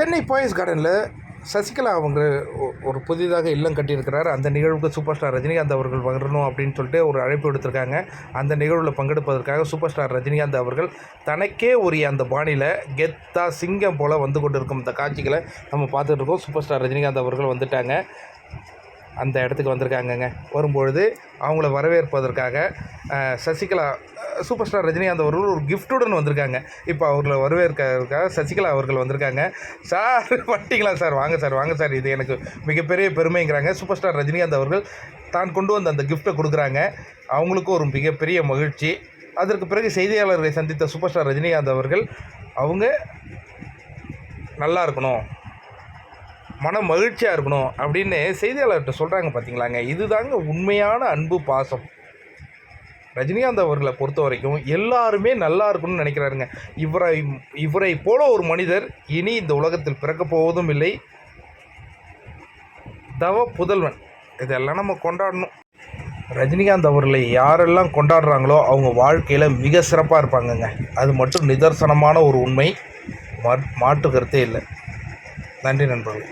சென்னை போயஸ் கார்டனில் சசிகலா அவங்க ஒரு புதிதாக இல்லம் கட்டியிருக்கிறார். அந்த நிகழ்வுக்கு சூப்பர் ஸ்டார் ரஜினிகாந்த் அவர்கள் வரணும் அப்படின்னு சொல்லிட்டு ஒரு அழைப்பு எடுத்திருக்காங்க அந்த நிகழ்வில் பங்கெடுப்பதற்காக சூப்பர் ஸ்டார் ரஜினிகாந்த் அவர்கள் தனக்கே உரிய அந்த பாணியில் கெத்தா சிங்கம் போல் வந்து கொண்டிருக்கும் இந்த காட்சிகளை நம்ம பார்த்துட்டு இருக்கோம். சூப்பர் ஸ்டார் ரஜினிகாந்த் அவர்கள் வந்துட்டாங்க. அந்த இடத்துக்கு வந்திருக்காங்கங்க. வரும்பொழுது அவங்கள வரவேற்பதற்காக சசிகலா சூப்பர் ஸ்டார் ரஜினிகாந்த் அவர்கள் ஒரு கிஃப்ட்டுடன் வந்திருக்காங்க. இப்போ அவர்களை வரவேற்கிறதுக்காக சசிகலா அவர்கள் வந்திருக்காங்க. சார் வந்துட்டீங்களா சார்? வாங்க சார் வாங்க சார். இது எனக்கு மிகப்பெரிய பெருமைங்கிறாங்க. சூப்பர் ஸ்டார் ரஜினிகாந்த் அவர்கள் தான் கொண்டு வந்த அந்த கிஃப்ட்டை கொடுக்குறாங்க. அவங்களுக்கும் ஒரு மிகப்பெரிய மகிழ்ச்சி. அதற்கு பிறகு செய்தியாளர்களை சந்தித்த சூப்பர் ஸ்டார் ரஜினிகாந்த் அவர்கள் அவங்க நல்லா இருக்கணும். மன மகிழ்ச்சியாக இருக்கணும். அப்படின்னு செய்தியாளர்கிட்ட சொல்கிறாங்க பார்த்தீங்களாங்க இதுதாங்க உண்மையான அன்பு பாசம். ரஜினிகாந்த் அவர்களை பொறுத்த வரைக்கும் எல்லாருமே நல்லா இருக்கணும்னு நினைக்கிறாருங்க. இவரை இவரை போல ஒரு மனிதர் இனி இந்த உலகத்தில் பிறக்கப் போவதும் இல்லை. தவ புதல்வன். இதெல்லாம் நம்ம கொண்டாடணும். ரஜினிகாந்த் அவர்களை யாரெல்லாம் கொண்டாடுறாங்களோ அவங்க வாழ்க்கையில் மிக சிறப்பாக இருப்பாங்கங்க. அது மட்டும் நிதர்சனமான ஒரு உண்மை. மா மாற்று கருத்தே இல்லை. நன்றி நண்பர்களே.